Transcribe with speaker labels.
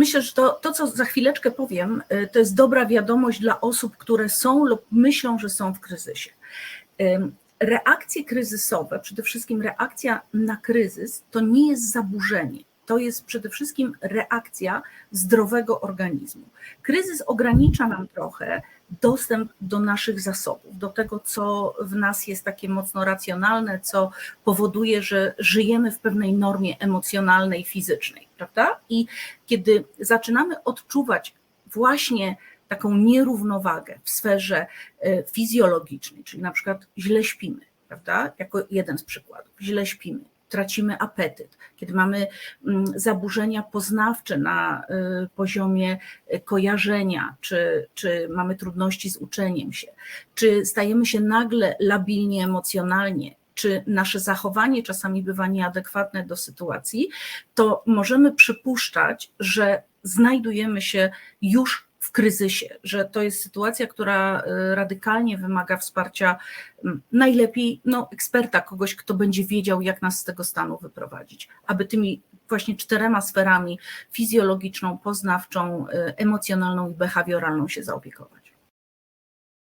Speaker 1: myślę, że to, to, co za chwileczkę powiem, y, to jest dobra wiadomość dla osób, które są lub myślą, że są w kryzysie. Reakcje kryzysowe, przede wszystkim reakcja na kryzys, to nie jest zaburzenie. To jest przede wszystkim reakcja zdrowego organizmu. Kryzys ogranicza nam trochę dostęp do naszych zasobów, do tego, co w nas jest takie mocno racjonalne, co powoduje, że żyjemy w pewnej normie emocjonalnej, fizycznej, prawda? I kiedy zaczynamy odczuwać właśnie taką nierównowagę w sferze e, fizjologicznej, czyli na przykład źle śpimy, prawda? Jako jeden z przykładów, źle śpimy, tracimy apetyt, kiedy mamy mm, zaburzenia poznawcze na y, poziomie y, kojarzenia, czy, czy mamy trudności z uczeniem się, czy stajemy się nagle labilnie emocjonalnie, czy nasze zachowanie czasami bywa nieadekwatne do sytuacji, to możemy przypuszczać, że znajdujemy się już w kryzysie, że to jest sytuacja, która y, radykalnie wymaga wsparcia mm, najlepiej no, eksperta, kogoś, kto będzie wiedział, jak nas z tego stanu wyprowadzić, aby tymi właśnie czterema sferami fizjologiczną, poznawczą, y, emocjonalną i behawioralną się zaopiekować.